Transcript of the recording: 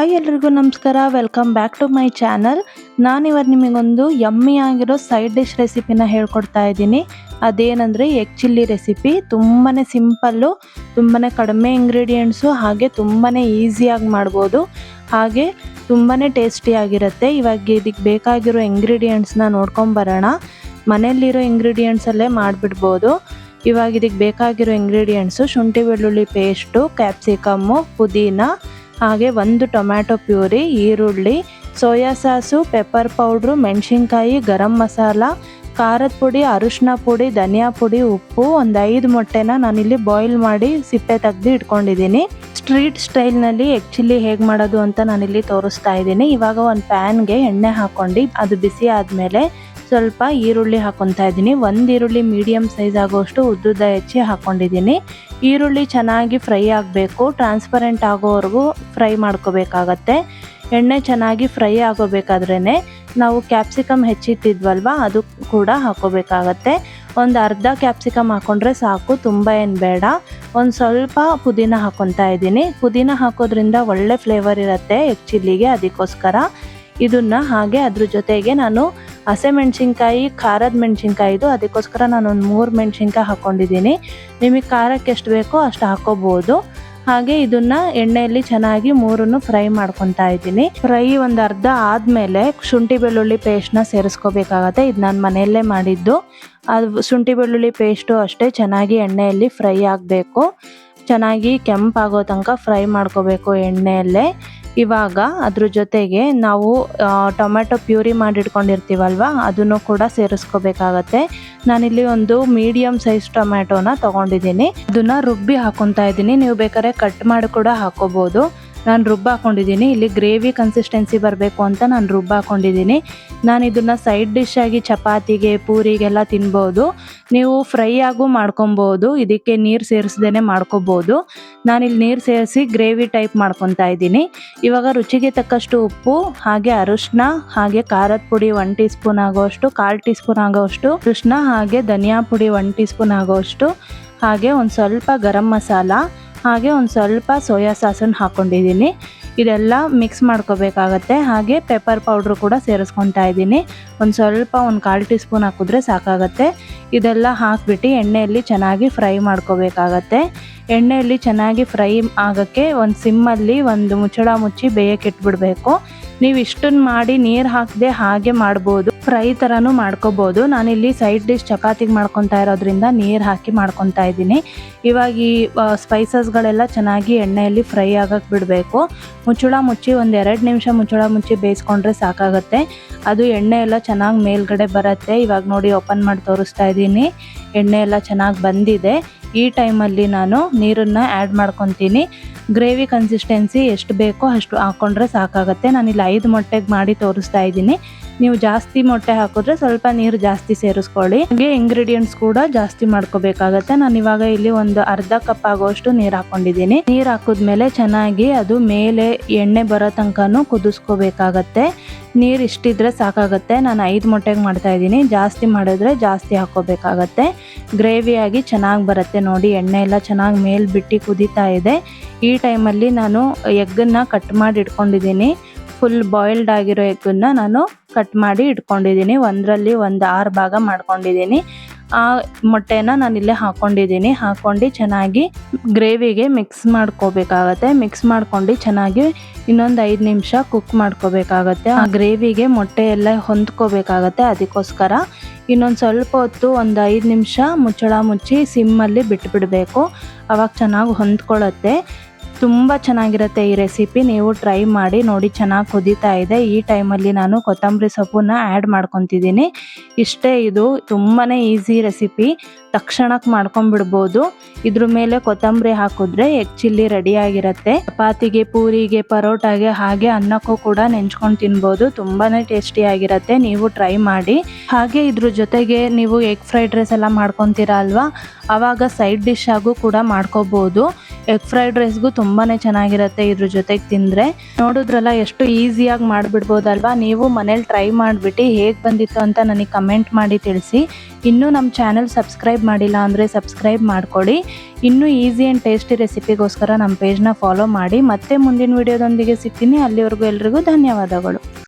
Hi ಎಲ್ರಿಗೂ ನಮಸ್ಕಾರ. Welcome back to my channel ನಾನಿವತ್ತು ನಿಮಗೊಂದು ಯಮ್ಮಿ ಆಗಿರೋ ಸೈಡ್ ಡಿಶ್ ರೆಸಿಪಿನ ಹೇಳ್ಕೊಡ್ತಾ ಇದ್ದೀನಿ. ಅದೇನಂದರೆ ಎಗ್ ಚಿಲ್ಲಿ ರೆಸಿಪಿ ತುಂಬಾ ಸಿಂಪಲ್ಲು ತುಂಬಾ ಕಡಿಮೆ ಇಂಗ್ರೀಡಿಯೆಂಟ್ಸು ಹಾಗೆ ತುಂಬಾ ಈಸಿಯಾಗಿ ಮಾಡ್ಬೋದು. ಹಾಗೆ ತುಂಬಾ ಟೇಸ್ಟಿಯಾಗಿರುತ್ತೆ ಇವಾಗ ಇದಕ್ಕೆ ಬೇಕಾಗಿರೋ ಇಂಗ್ರೀಡಿಯೆಂಟ್ಸ್ನ ನೋಡ್ಕೊಂಬರೋಣ ಮನೆಯಲ್ಲಿರೋ ಇಂಗ್ರೀಡಿಯೆಂಟ್ಸಲ್ಲೇ ಮಾಡಿಬಿಡ್ಬೋದು. ಇವಾಗ ಇದಕ್ಕೆ ಬೇಕಾಗಿರೋ ಇಂಗ್ರೀಡಿಯೆಂಟ್ಸು ಶುಂಠಿ, ಬೆಳ್ಳುಳ್ಳಿ ಪೇಸ್ಟು ಕ್ಯಾಪ್ಸಿಕಮ್ಮು ಪುದೀನ ಹಾಗೆ ಒಂದು ಟೊಮ್ಯಾಟೊ ಪ್ಯೂರಿ, ಈರುಳ್ಳಿ, ಸೋಯಾ ಸಾಸು, ಪೆಪ್ಪರ್ ಪೌಡ್ರು, ಮೆಣಸಿನ್ಕಾಯಿ, ಗರಂ ಮಸಾಲ, ಖಾರದ ಪುಡಿ, ಅರಿಶಿನ ಪುಡಿ, ಧನಿಯಾ ಪುಡಿ, ಉಪ್ಪು, ಒಂದು ಐದು ಮೊಟ್ಟೆನ ನಾನಿಲ್ಲಿ ಬಾಯ್ಲ್ ಮಾಡಿ ಸಿಪ್ಪೆ ತೆಗೆದು ಇಟ್ಕೊಂಡಿದ್ದೀನಿ. ಸ್ಟ್ರೀಟ್ ಸ್ಟೈಲ್ನಲ್ಲಿ ಎಗ್ ಚಿಲ್ಲಿ ಹೇಗೆ ಮಾಡೋದು ಅಂತ ನಾನಿಲ್ಲಿ ತೋರಿಸ್ತಾ ಇದ್ದೀನಿ. ಇವಾಗ ಒಂದು ಪ್ಯಾನ್ಗೆ ಎಣ್ಣೆ ಹಾಕ್ಕೊಂಡು ಅದು ಬಿಸಿ ಆದಮೇಲೆ ಸ್ವಲ್ಪ ಈರುಳ್ಳಿ ಹಾಕೊತಾ ಇದ್ದೀನಿ. ಒಂದು ಈರುಳ್ಳಿ ಮೀಡಿಯಮ್ ಸೈಜ್ ಆಗೋಷ್ಟು ಉದ್ದುದ್ದ ಹೆಚ್ಚಿ ಹಾಕ್ಕೊಂಡಿದ್ದೀನಿ ಈರುಳ್ಳಿ ಚೆನ್ನಾಗಿ ಫ್ರೈ ಆಗಬೇಕು. ಟ್ರಾನ್ಸ್ಪರೆಂಟ್ ಆಗೋವರೆಗೂ ಫ್ರೈ ಮಾಡ್ಕೋಬೇಕಾಗತ್ತೆ. ಎಣ್ಣೆ ಚೆನ್ನಾಗಿ ಫ್ರೈ ಆಗೋಬೇಕಾದ್ರೇ ನಾವು ಕ್ಯಾಪ್ಸಿಕಮ್ ಹೆಚ್ಚಿಟ್ಟಿದ್ವಲ್ವ, ಅದು ಕೂಡ ಹಾಕೋಬೇಕಾಗತ್ತೆ. ಒಂದು ಅರ್ಧ ಕ್ಯಾಪ್ಸಿಕಮ್ ಹಾಕೊಂಡ್ರೆ ಸಾಕು, ತುಂಬ ಏನು ಬೇಡ. ಒಂದು ಸ್ವಲ್ಪ ಪುದೀನ ಹಾಕೊತಾ ಇದ್ದೀನಿ. ಪುದೀನ ಹಾಕೋದ್ರಿಂದ ಒಳ್ಳೆ ಫ್ಲೇವರ್ ಇರುತ್ತೆ ಎಗ್ ಚಿಲ್ಲಿಗೆ ಅದಕ್ಕೋಸ್ಕರ. ಇದನ್ನ ಹಾಗೆ ಅದ್ರ ಜೊತೆಗೆ ನಾನು ಹಸಿಮೆಣ್ಸಿನ್ಕಾಯಿ ಖಾರದ ಮೆಣಸಿನ್ಕಾಯಿದು ಅದಕ್ಕೋಸ್ಕರ ನಾನು ಒಂದು ಮೂರು ಮೆಣಸಿನ್ಕಾಯಿ ಹಾಕ್ಕೊಂಡಿದ್ದೀನಿ ನಿಮಗೆ ಖಾರಕ್ಕೆ ಎಷ್ಟು ಬೇಕೋ ಅಷ್ಟು ಹಾಕೋಬೋದು. ಹಾಗೆ ಇದನ್ನ ಎಣ್ಣೆಯಲ್ಲಿ ಚೆನ್ನಾಗಿ ಮೂರನ್ನು ಫ್ರೈ ಮಾಡ್ಕೊತಾ ಇದ್ದೀನಿ. ಫ್ರೈ ಒಂದು ಅರ್ಧ ಆದಮೇಲೆ ಶುಂಠಿ ಬೆಳ್ಳುಳ್ಳಿ ಪೇಸ್ಟ್ನ ಸೇರಿಸ್ಕೋಬೇಕಾಗತ್ತೆ. ಇದು ನಾನು ಮನೆಯಲ್ಲೇ ಮಾಡಿದ್ದು. ಅದು ಶುಂಠಿ ಬೆಳ್ಳುಳ್ಳಿ ಪೇಸ್ಟು ಅಷ್ಟೇ ಚೆನ್ನಾಗಿ ಎಣ್ಣೆಯಲ್ಲಿ ಫ್ರೈ ಆಗಬೇಕು. ಚೆನ್ನಾಗಿ ಕೆಂಪಾಗೋ ತನಕ ಫ್ರೈ ಮಾಡ್ಕೋಬೇಕು ಎಣ್ಣೆಯಲ್ಲೇ. ಇವಾಗ ಅದ್ರ ಜೊತೆಗೆ ನಾವು ಟೊಮೆಟೊ ಪ್ಯೂರಿ ಮಾಡಿಟ್ಕೊಂಡಿರ್ತೀವಲ್ವ, ಅದನ್ನು ಕೂಡ ಸೇರಿಸ್ಕೋಬೇಕಾಗತ್ತೆ. ನಾನಿಲ್ಲಿ ಒಂದು ಮೀಡಿಯಮ್ ಸೈಜ್ ಟೊಮೆಟೊನ ತೊಗೊಂಡಿದ್ದೀನಿ. ಅದನ್ನು ರುಬ್ಬಿ ಹಾಕೊತಾ ಇದ್ದೀನಿ. ನೀವು ಬೇಕಾದ್ರೆ ಕಟ್ ಮಾಡಿ ಕೂಡ ಹಾಕೋಬೋದು. ನಾನು ರುಬ್ಬ ಹಾಕೊಂಡಿದ್ದೀನಿ ಇಲ್ಲಿ ಗ್ರೇವಿ ಕನ್ಸಿಸ್ಟೆನ್ಸಿ ಬರಬೇಕು ಅಂತ ನಾನು ರುಬ್ಬ ಹಾಕೊಂಡಿದ್ದೀನಿ ನಾನು ಇದನ್ನು ಸೈಡ್ ಡಿಶ್ ಆಗಿ ಚಪಾತಿಗೆ, ಪೂರಿಗೆಲ್ಲ ತಿನ್ಬೋದು. ನೀವು ಫ್ರೈ ಆಗೂ ಮಾಡ್ಕೊಬೋದು. ಇದಕ್ಕೆ ನೀರು ಸೇರಿಸ್ದೇ ಮಾಡ್ಕೋಬೋದು. ನಾನಿಲ್ಲಿ ನೀರು ಸೇರಿಸಿ ಗ್ರೇವಿ ಟೈಪ್ ಮಾಡ್ಕೊತಾ ಇದ್ದೀನಿ. ಇವಾಗ ರುಚಿಗೆ ತಕ್ಕಷ್ಟು ಉಪ್ಪು, ಹಾಗೆ ಅರಿಶಿನ ಹಾಗೆ ಖಾರದ ಪುಡಿ ಒನ್ ಟೀ ಸ್ಪೂನ್ ಆಗೋಷ್ಟು, ಕಾಲು ಟೀ ಸ್ಪೂನ್ ಆಗೋಷ್ಟು ಅರಿಶಿನ ಹಾಗೆ ಧನಿಯಾ ಪುಡಿ ಒನ್ ಟೀ ಸ್ಪೂನ್ ಆಗೋಷ್ಟು, ಹಾಗೆ ಒಂದು ಸ್ವಲ್ಪ ಗರಂ ಮಸಾಲ ಹಾಗೆ ಒಂದು ಸ್ವಲ್ಪ ಸೋಯಾ ಸಾಸನ್ನು ಹಾಕ್ಕೊಂಡಿದ್ದೀನಿ. ಇದೆಲ್ಲ ಮಿಕ್ಸ್ ಮಾಡ್ಕೋಬೇಕಾಗತ್ತೆ. ಹಾಗೆ ಪೆಪ್ಪರ್ ಪೌಡ್ರ್ ಕೂಡ ಸೇರಿಸ್ಕೊತಾ ಇದ್ದೀನಿ. ಒಂದು ಸ್ವಲ್ಪ ಒಂದು ಕಾಲು ಟೀ ಸ್ಪೂನ್ ಹಾಕಿದ್ರೆ ಸಾಕಾಗತ್ತೆ. ಇದೆಲ್ಲ ಹಾಕಿಬಿಟ್ಟು ಎಣ್ಣೆಯಲ್ಲಿ ಚೆನ್ನಾಗಿ ಫ್ರೈ ಮಾಡ್ಕೋಬೇಕಾಗತ್ತೆ. ಎಣ್ಣೆಯಲ್ಲಿ ಚೆನ್ನಾಗಿ ಫ್ರೈ ಆಗೋಕ್ಕೆ ಒಂದು ಸಿಮ್ಮಲ್ಲಿ ಒಂದು ಮುಚ್ಚಳ ಮುಚ್ಚಿ ಬೇಯಕ್ಕೆ ಇಟ್ಬಿಡಬೇಕು. ನೀವು ಇಷ್ಟನ್ನು ಮಾಡಿ ನೀರು ಹಾಕದೆ ಹಾಗೆ ಮಾಡ್ಬೋದು. ಫ್ರೈ ಥರನೂ ಮಾಡ್ಕೋಬೋದು. ನಾನಿಲ್ಲಿ ಸೈಡ್ ಡಿಶ್ ಚಪಾತಿಗೆ ಮಾಡ್ಕೊತಾ ಇರೋದ್ರಿಂದ ನೀರು ಹಾಕಿ ಮಾಡ್ಕೊತಾ ಇದ್ದೀನಿ. ಇವಾಗ ಈ ಸ್ಪೈಸಸ್ಗಳೆಲ್ಲ ಚೆನ್ನಾಗಿ ಎಣ್ಣೆಯಲ್ಲಿ ಫ್ರೈ ಆಗಕ್ಕೆ ಬಿಡಬೇಕು. ಮುಚ್ಚಳ ಮುಚ್ಚಿ ಒಂದು ಎರಡು ನಿಮಿಷ ಮುಚ್ಚಳ ಮುಚ್ಚಿ ಬೇಯಿಸ್ಕೊಂಡ್ರೆ ಸಾಕಾಗುತ್ತೆ. ಅದು ಎಣ್ಣೆ ಎಲ್ಲ ಚೆನ್ನಾಗಿ ಮೇಲ್ಗಡೆ ಬರುತ್ತೆ. ಇವಾಗ ನೋಡಿ ಓಪನ್ ಮಾಡಿ ತೋರಿಸ್ತಾ ಇದ್ದೀನಿ. ಎಣ್ಣೆ ಎಲ್ಲ ಚೆನ್ನಾಗಿ ಬಂದಿದೆ. ಈ ಟೈಮಲ್ಲಿ ನಾನು ನೀರನ್ನು ಆ್ಯಡ್ ಮಾಡ್ಕೊತೀನಿ. ಗ್ರೇವಿ ಕನ್ಸಿಸ್ಟೆನ್ಸಿ ಎಷ್ಟು ಬೇಕೋ ಅಷ್ಟು ಹಾಕ್ಕೊಂಡ್ರೆ ಸಾಕಾಗುತ್ತೆ. ನಾನಿಲ್ಲಿ ಐದು ಮೊಟ್ಟೆಗೆ ಮಾಡಿ ತೋರಿಸ್ತಾ ಇದ್ದೀನಿ. ನೀವು ಜಾಸ್ತಿ ಮೊಟ್ಟೆ ಹಾಕಿದ್ರೆ ಸ್ವಲ್ಪ ನೀರು ಜಾಸ್ತಿ ಸೇರಿಸ್ಕೊಳ್ಳಿ. ಹಾಗೆ ಇಂಗ್ರೀಡಿಯೆಂಟ್ಸ್ ಕೂಡ ಜಾಸ್ತಿ ಮಾಡ್ಕೋಬೇಕಾಗತ್ತೆ. ನಾನು ಇವಾಗ ಇಲ್ಲಿ ಒಂದು ಅರ್ಧ ಕಪ್ ಆಗೋಷ್ಟು ನೀರು ಹಾಕೊಂಡಿದ್ದೀನಿ. ನೀರು ಹಾಕಿದ್ಮೇಲೆ ಚೆನ್ನಾಗಿ ಅದು ಮೇಲೆ ಎಣ್ಣೆ ಬರೋ ತನಕನೂ ಕುದಿಸ್ಕೋಬೇಕಾಗತ್ತೆ. ನೀರು ಇಷ್ಟಿದ್ರೆ ಸಾಕಾಗತ್ತೆ. ನಾನು ಐದು ಮೊಟ್ಟೆಗೆ ಮಾಡ್ತಾ ಇದ್ದೀನಿ. ಜಾಸ್ತಿ ಮಾಡಿದ್ರೆ ಜಾಸ್ತಿ ಹಾಕೋಬೇಕಾಗತ್ತೆ. ಗ್ರೇವಿಯಾಗಿ ಚೆನ್ನಾಗಿ ಬರುತ್ತೆ ನೋಡಿ. ಎಣ್ಣೆ ಎಲ್ಲ ಚೆನ್ನಾಗಿ ಮೇಲ್ ಬಿಟ್ಟು ಕುದೀತಾ ಇದೆ. ಈ ಟೈಮಲ್ಲಿ ನಾನು ಎಗ್ಗನ್ನು ಕಟ್ ಮಾಡಿ ಇಟ್ಕೊಂಡಿದ್ದೀನಿ. ಫುಲ್ ಬಾಯ್ಲ್ಡ್ ಆಗಿರೋ ಎಗ್ಗನ್ನು ನಾನು ಕಟ್ ಮಾಡಿ ಇಟ್ಕೊಂಡಿದ್ದೀನಿ. ಒಂದರಲ್ಲಿ ಒಂದು ಆರು ಭಾಗ ಮಾಡ್ಕೊಂಡಿದ್ದೀನಿ. ಆ ಮೊಟ್ಟೆನ ನಾನು ಇಲ್ಲೇ ಹಾಕ್ಕೊಂಡಿದ್ದೀನಿ ಹಾಕ್ಕೊಂಡು ಚೆನ್ನಾಗಿ ಗ್ರೇವಿಗೆ ಮಿಕ್ಸ್ ಮಾಡ್ಕೋಬೇಕಾಗತ್ತೆ. ಮಿಕ್ಸ್ ಮಾಡ್ಕೊಂಡು ಚೆನ್ನಾಗಿ ಇನ್ನೊಂದು ಐದು ನಿಮಿಷ ಕುಕ್ ಮಾಡ್ಕೋಬೇಕಾಗತ್ತೆ. ಆ ಗ್ರೇವಿಗೆ ಮೊಟ್ಟೆ ಎಲ್ಲ ಹೊಂದ್ಕೋಬೇಕಾಗತ್ತೆ. ಅದಕ್ಕೋಸ್ಕರ ಇನ್ನೊಂದು ಸ್ವಲ್ಪ ಹೊತ್ತು ಒಂದು ಐದು ನಿಮಿಷ ಮುಚ್ಚಳ ಮುಚ್ಚಿ ಸಿಮ್ಮಲ್ಲಿ ಬಿಟ್ಬಿಡಬೇಕು. ಅವಾಗ ಚೆನ್ನಾಗಿ ಹೊಂದ್ಕೊಳ್ಳುತ್ತೆ. ತುಂಬ ಚೆನ್ನಾಗಿರುತ್ತೆ ಈ ರೆಸಿಪಿ ನೀವು ಟ್ರೈ ಮಾಡಿ ನೋಡಿ ಚೆನ್ನಾಗಿ ಕುದೀತಾ ಇದೆ. ಈ ಟೈಮಲ್ಲಿ ನಾನು ಕೊತ್ತಂಬರಿ ಸೊಪ್ಪನ್ನ ಆ್ಯಡ್ ಮಾಡ್ಕೊತಿದ್ದೀನಿ. ಇಷ್ಟೇ ಇದು ತುಂಬಾ ಈಸಿ ರೆಸಿಪಿ ತಕ್ಷಣಕ್ಕೆ ಮಾಡ್ಕೊಂಡ್ಬಿಡ್ಬೋದು ಇದ್ರ ಮೇಲೆ ಕೊತ್ತಂಬರಿ ಹಾಕಿದ್ರೆ ಎಗ್ ಚಿಲ್ಲಿ ರೆಡಿಯಾಗಿರುತ್ತೆ ಚಪಾತಿಗೆ, ಪೂರಿಗೆ, ಪರೋಟಾಗೆ ಹಾಗೆ ಅನ್ನಕ್ಕೂ ಕೂಡ ನೆಂಚ್ಕೊಂಡು ತಿನ್ಬೋದು. ತುಂಬಾ ಟೇಸ್ಟಿಯಾಗಿರುತ್ತೆ ನೀವು ಟ್ರೈ ಮಾಡಿ. ಹಾಗೆ ಇದ್ರ ಜೊತೆಗೆ ನೀವು ಎಗ್ ಫ್ರೈಡ್ ರೈಸ್ ಎಲ್ಲ ಮಾಡ್ಕೊತೀರ ಅಲ್ವಾ? ಆವಾಗ ಸೈಡ್ ಡಿಶ್ ಆಗು ಕೂಡ ಮಾಡ್ಕೋಬಹುದು ಎಗ್ ಫ್ರೈಡ್ ರೈಸ್ಗೂ ತುಂಬಾ ಚೆನ್ನಾಗಿರುತ್ತೆ ಇದ್ರ ಜೊತೆಗೆ ತಿಂದ್ರೆ. ನೋಡಿದ್ರಲ್ಲ ಎಷ್ಟು ಈಸಿಯಾಗಿ ಮಾಡಿಬಿಡ್ಬೋದಲ್ವಾ? ನೀವು ಮನೇಲಿ ಟ್ರೈ ಮಾಡಿಬಿಟ್ಟು ಹೇಗೆ ಬಂದಿತ್ತು ಅಂತ ನನಗೆ ಕಮೆಂಟ್ ಮಾಡಿ ತಿಳಿಸಿ. ಇನ್ನೂ ನಮ್ಮ ಚಾನೆಲ್ ಸಬ್ಸ್ಕ್ರೈಬ್ ಮಾಡಿಲ್ಲ ಅಂದರೆ ಸಬ್ಸ್ಕ್ರೈಬ್ ಮಾಡ್ಕೊಳ್ಳಿ ಇನ್ನೂ ಈಸಿ ಆ್ಯಂಡ್ ಟೇಸ್ಟಿ ರೆಸಿಪಿಗೋಸ್ಕರ ನಮ್ಮ ಪೇಜ್ನ ಫಾಲೋ ಮಾಡಿ. ಮತ್ತೆ ಮುಂದಿನ ವಿಡಿಯೋದೊಂದಿಗೆ ಸಿಗ್ತೀನಿ. ಅಲ್ಲಿವರೆಗೂ ಎಲ್ರಿಗೂ ಧನ್ಯವಾದಗಳು.